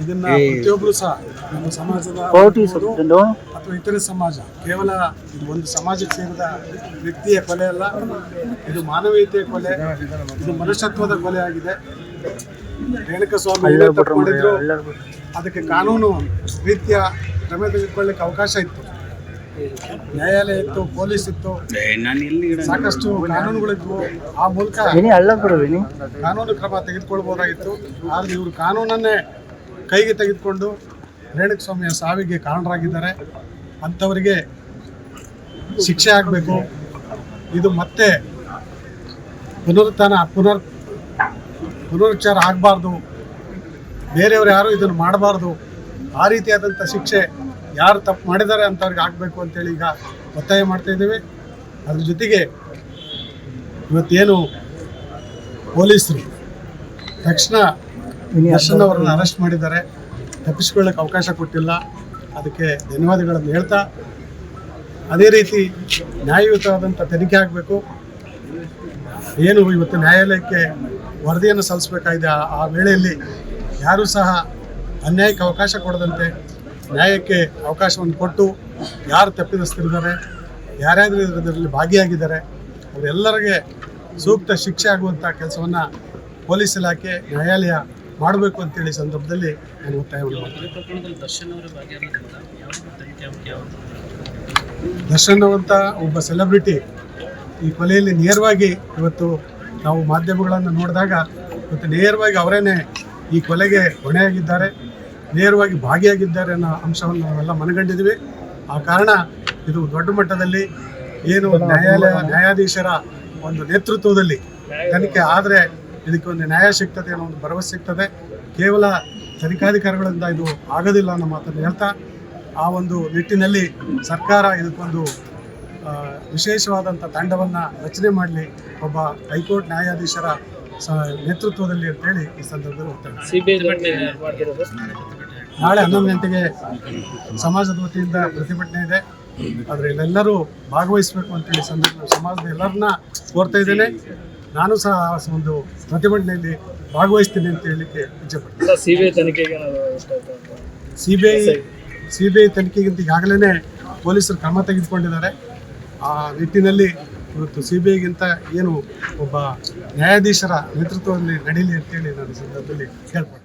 ಇದನ್ನ ಪ್ರತಿಯೊಬ್ಬರು ಸಹ ನಮ್ಮ ಸಮಾಜದ ಅಥವಾ ಇತರೆ ಸಮಾಜ ಕೇವಲ ಇದು ಒಂದು ಸಮಾಜಕ್ಕೆ ಸೇರಿದ ವ್ಯಕ್ತಿಯ ಕೊಲೆ ಅಲ್ಲ ಇದು ಮಾನವೀಯತೆಯ ಕೊಲೆ ಇದು ಮನುಷ್ಯತ್ವದ ಕೊಲೆ ಆಗಿದೆ. ರೇಣುಕ ಸ್ವಾಮಿ ಮಾಡಿದ್ರು ಅದಕ್ಕೆ ಕಾನೂನು ರೀತಿಯ ಕ್ರಮ ತೆಗೆದುಕೊಳ್ಳಿಕ್ಕೆ ಅವಕಾಶ ಇತ್ತು. ನ್ಯಾಯಾಲಯ ಇತ್ತು ಪೊಲೀಸ್ ಇತ್ತು ಸಾಕಷ್ಟು ಕಾನೂನುಗಳಿದ್ವು. ಆ ಮೂಲಕ ಕಾನೂನು ಕ್ರಮ ತೆಗೆದುಕೊಳ್ಬಹುದಾಗಿತ್ತು ಆದ್ರೆ ಇವರು ಕಾನೂನನ್ನೇ ಕೈಗೆ ತೆಗೆದುಕೊಂಡು ರೇಣುಕಸ್ವಾಮಿಯ ಸಾವಿಗೆ ಕಾರಣರಾಗಿದ್ದಾರೆ. ಅಂಥವರಿಗೆ ಶಿಕ್ಷೆ ಆಗಬೇಕು. ಇದು ಮತ್ತೆ ಪುನರುತ್ಥಾನ, ಪುನರ್ ಪುನರುಚ್ಚಾರ ಆಗಬಾರ್ದು. ಬೇರೆಯವರು ಯಾರು ಇದನ್ನು ಮಾಡಬಾರ್ದು. ಆ ರೀತಿಯಾದಂಥ ಶಿಕ್ಷೆ ಯಾರು ತಪ್ಪು ಮಾಡಿದ್ದಾರೆ ಅಂಥವ್ರಿಗೆ ಆಗಬೇಕು ಅಂತೇಳಿ ಈಗ ಒತ್ತಾಯ ಮಾಡ್ತಾ ಇದ್ದೀವಿ. ಅದ್ರ ಜೊತೆಗೆ ಇವತ್ತೇನು ಪೊಲೀಸರು ತಕ್ಷಣ ದರ್ಶನ್ ಅವರನ್ನು ಅರೆಸ್ಟ್ ಮಾಡಿದ್ದಾರೆ. ತಪ್ಪಿಸ್ಕೊಳ್ಳೋಕೆ ಅವಕಾಶ ಕೊಟ್ಟಿಲ್ಲ. ಅದಕ್ಕೆ ಧನ್ಯವಾದಗಳನ್ನು ಹೇಳ್ತಾ, ಅದೇ ರೀತಿ ನ್ಯಾಯಯುತವಾದಂಥ ತನಿಖೆ ಆಗಬೇಕು. ಏನು ಇವತ್ತು ನ್ಯಾಯಾಲಯಕ್ಕೆ ವರದಿಯನ್ನು ಸಲ್ಲಿಸಬೇಕಾಗಿದೆ ಆ- ವೇಳೆಯಲ್ಲಿ ಯಾರೂ ಸಹ ಅನ್ಯಾಯಕ್ಕೆ ಅವಕಾಶ ಕೊಡದಂತೆ ನ್ಯಾಯಕ್ಕೆ ಅವಕಾಶವನ್ನು ಕೊಟ್ಟು ಯಾರು ತಪ್ಪಿದಸ್ತಿದ್ದಾರೆ ಯಾರ್ಯಾರು ಇದರಲ್ಲಿ ಭಾಗಿಯಾಗಿದ್ದಾರೆ, ಅವರೆಲ್ಲರಿಗೆ ಸೂಕ್ತ ಶಿಕ್ಷೆ ಆಗುವಂಥ ಕೆಲಸವನ್ನು ಪೊಲೀಸ್ ಇಲಾಖೆ, ನ್ಯಾಯಾಲಯ ಮಾಡಬೇಕು ಅಂತೇಳಿ ಸಂದರ್ಭದಲ್ಲಿ ನಾನು ಒತ್ತಾಯವನ್ನು ಮಾಡ್ತೀನಿ. ದರ್ಶನ್ ಅಂತ ಒಬ್ಬ ಸೆಲೆಬ್ರಿಟಿ ಈ ಕೊಲೆಯಲ್ಲಿ ನೇರವಾಗಿ ಇವತ್ತು ನಾವು ಮಾಧ್ಯಮಗಳನ್ನು ನೋಡಿದಾಗ ಇವತ್ತು ನೇರವಾಗಿ ಅವರೇನೆ ಈ ಕೊಲೆಗೆ ಹೊಣೆಯಾಗಿದ್ದಾರೆ ನೇರವಾಗಿ ಭಾಗಿಯಾಗಿದ್ದಾರೆ ಅನ್ನೋ ಅಂಶವನ್ನು ನಾವೆಲ್ಲ ಮನಗಂಡಿದ್ದೀವಿ. ಆ ಕಾರಣ ಇದು ದೊಡ್ಡ ಮಟ್ಟದಲ್ಲಿ ಏನು ನ್ಯಾಯಾಲಯ ನ್ಯಾಯಾಧೀಶರ ಒಂದು ನೇತೃತ್ವದಲ್ಲಿ ತನಿಖೆ ಆದರೆ ಇದಕ್ಕೆ ಒಂದು ನ್ಯಾಯ ಸಿಗ್ತದೆ ಅನ್ನೋ ಒಂದು ಭರವಸೆ ಸಿಗ್ತದೆ. ಕೇವಲ ತನಿಖಾಧಿಕಾರಿಗಳಿಂದ ಇದು ಆಗೋದಿಲ್ಲ ಅನ್ನೋ ಮಾತನ್ನು ಹೇಳ್ತಾ ಆ ಒಂದು ನಿಟ್ಟಿನಲ್ಲಿ ಸರ್ಕಾರ ಇದಕ್ಕೊಂದು ವಿಶೇಷವಾದಂಥ ತಂಡವನ್ನು ರಚನೆ ಮಾಡಲಿ. ಒಬ್ಬ ಹೈಕೋರ್ಟ್ ನ್ಯಾಯಾಧೀಶರ ನೇತೃತ್ವದಲ್ಲಿ ಅಂತೇಳಿ ಈ ಸಂದರ್ಭದಲ್ಲಿ ಹೋಗ್ತಾರೆ ನಾಳೆ ಹನ್ನೊಂದು ಗಂಟೆಗೆ ಸಮಾಜದ ವತಿಯಿಂದ ಪ್ರತಿಭಟನೆ ಇದೆ. ಆದರೆ ಇಲ್ಲೆಲ್ಲರೂ ಭಾಗವಹಿಸಬೇಕು ಅಂತೇಳಿ ಸಂದರ್ಭ ಸಮಾಜದ ಎಲ್ಲರನ್ನ ಕೋರ್ತಾ ಇದ್ದೇನೆ. ನಾನು ಸಹ ಒಂದು ಪ್ರತಿಭಟನೆಯಲ್ಲಿ ಭಾಗವಹಿಸ್ತೀನಿ ಅಂತ ಹೇಳಲಿಕ್ಕೆ ಇಚ್ಛೆಪಡ್ತೀನಿ. ಸಿಬಿಐ ತನಿಖೆಗೆ ನಾವು ಇಷ್ಟ ಆಯ್ತು? ಅಂತ. C B I. C B I ತನಿಖೆಗಿಂತ ಈಗಾಗಲೇ ಪೊಲೀಸರು ಕ್ರಮ ತೆಗೆದುಕೊಂಡಿದ್ದಾರೆ. ಆ ನಿಟ್ಟಿನಲ್ಲಿ ಇವತ್ತು ಸಿ ಬಿ ಐಗಿಂತ ಏನು ಒಬ್ಬ ನ್ಯಾಯಾಧೀಶರ ನೇತೃತ್ವದಲ್ಲಿ ನಡೀಲಿ ಅಂತೇಳಿ ನಾನು ಸಂದರ್ಭದಲ್ಲಿ ಕೇಳ್ಕೊಳ್ತೀನಿ